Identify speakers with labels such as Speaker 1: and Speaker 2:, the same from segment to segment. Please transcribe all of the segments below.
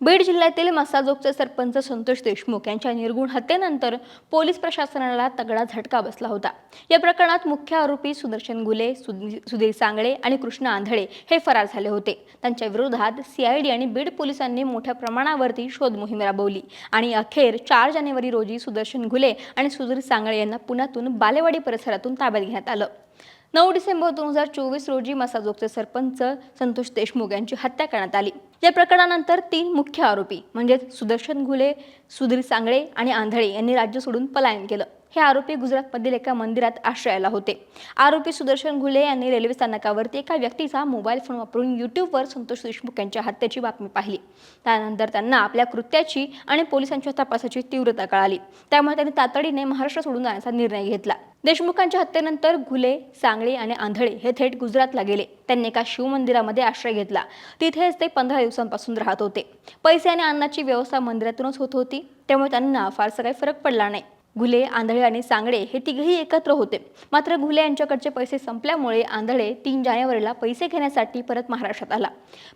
Speaker 1: बीड जिल्ह्यातील मसाजोगचे सरपंच संतोष देशमुख यांच्या निर्गुण हत्येनंतर पोलीस प्रशासनाला तगडा झटका बसला होता. या प्रकरणात मुख्य आरोपी सुदर्शन गुले सुधीर सांगळे आणि कृष्ण आंधळे हे फरार झाले होते. त्यांच्या विरोधात सीआयडी आणि बीड पोलिसांनी मोठ्या प्रमाणावरती शोध मोहीम राबवली आणि अखेर चार जानेवारी रोजी सुदर्शन घुले आणि सुधीर सांगळे यांना पुण्यातून बालेवाडी परिसरातून ताब्यात घेण्यात आलं. नऊ डिसेंबर दोन हजार चोवीस रोजी मसाजोगचे सरपंच संतोष देशमुख यांची हत्या करण्यात आली. या प्रकरणानंतर तीन मुख्य आरोपी म्हणजेच सुदर्शन घुले सुधीर सांगळे आणि आंधळे यांनी राज्य सोडून पलायन केलं. हे आरोपी गुजरातमधील एका मंदिरात आश्रयाला होते. आरोपी सुदर्शन घुले यांनी रेल्वे स्थानकावरती एका व्यक्तीचा मोबाईल फोन वापरून युट्यूबवर संतोष देशमुख यांच्या हत्येची बातमी पाहिली. त्यानंतर त्यांना आपल्या कृत्याची आणि पोलिसांच्या तपासाची तीव्रता कळाली. त्यामुळे त्यांनी तातडीने महाराष्ट्र सोडून जाण्याचा निर्णय घेतला. देशमुखांच्या हत्येनंतर घुले सांगळे आणि आंधळे हे थेट गुजरातला गेले. त्यांनी एका शिवमंदिरामध्ये आश्रय घेतला. तिथेच ते पंधरा दिवसांपासून राहत होते. पैसे आणि अन्नाची व्यवस्था मंदिरातूनच होत होती. त्यामुळे त्यांना फारसा काही फरक पडला नाही. घुले आंधळे आणि सांगडे हे तिघेही एकत्र होते. मात्र घुले यांच्याकडचे पैसे संपल्यामुळे आंधळे तीन जानेवारीला पैसे घेण्यासाठी परत महाराष्ट्रात आला.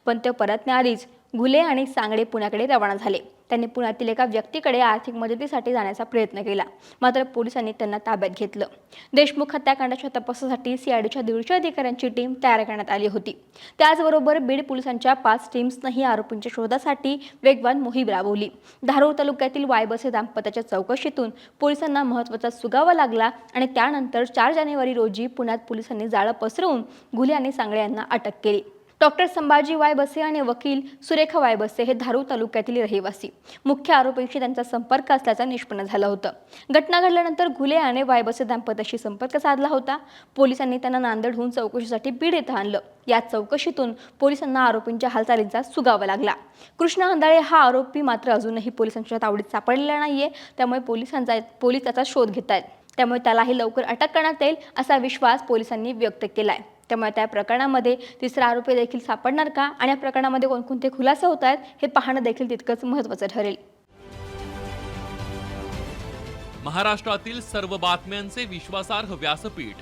Speaker 1: पण ते परतण्याआधीच घुले आणि सांगडे पुण्याकडे रवाना झाले. त्यांनी पुण्यातील एका व्यक्तीकडे आर्थिक मदतीसाठी जाण्याचा प्रयत्न केला. मात्र पोलिसांनी त्यांना ताब्यात घेतलं. देशमुख हत्याकांडाच्या तपासासाठी सीआयडीच्या दीडशे अधिकाऱ्यांची टीम तयार करण्यात आली होती. त्याचबरोबर बीड पोलिसांच्या पाच टीम्सनंही आरोपींच्या शोधासाठी वेगवान मोहीम राबवली. धारूर तालुक्यातील वायबसे दाम्पत्याच्या चौकशीतून पोलिसांना महत्त्वाचा सुगावा लागला आणि त्यानंतर चार जानेवारी रोजी पुण्यात पोलिसांनी जाळं पसरवून घुले आणि सांगळे यांना अटक केली. डॉक्टर संभाजी वायबसे आणि वकील सुरेखा वायबसे हे धारू तालुक्यातील रहिवासी. मुख्य आरोपींशी त्यांचा संपर्क असल्याचं निष्पन्न झालं होतं. घटना घडल्यानंतर घुले आणि वायबसे दाम्पत्याशी संपर्क साधला होता. पोलिसांनी त्यांना नांदेडहून चौकशीसाठी बीड येथे आणलं. या चौकशीतून पोलिसांना आरोपींच्या हालचालींचा सुगावा लागला. कृष्ण हंदाळे हा आरोपी मात्र अजूनही पोलिसांच्या तावडीत सापडलेला नाहीये. त्यामुळे पोलिसांचा पोलीस त्याचा शोध घेत आहेत त्यामुळे त्यालाही लवकर अटक करण्यात येईल असा विश्वास पोलिसांनी व्यक्त केलाय. त्यामुळे त्या प्रकरणामध्ये तिसरा आरोपी देखील सापडणार का? आणि या प्रकरणामध्ये कोणकोणते खुलासे होत आहेत? हे पाहणं देखील तितकंच महत्त्वाचं ठरेल.
Speaker 2: महाराष्ट्रातील सर्व बातम्यांचे विश्वासार्ह व्यासपीठ.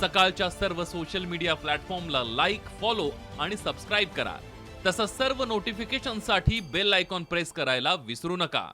Speaker 2: सकाळच्या सर्व सोशल मीडिया प्लॅटफॉर्मला लाईक फॉलो आणि सबस्क्राईब करा. तसंच सर्व नोटिफिकेशनसाठी बेल आयकॉन प्रेस करायला विसरू नका.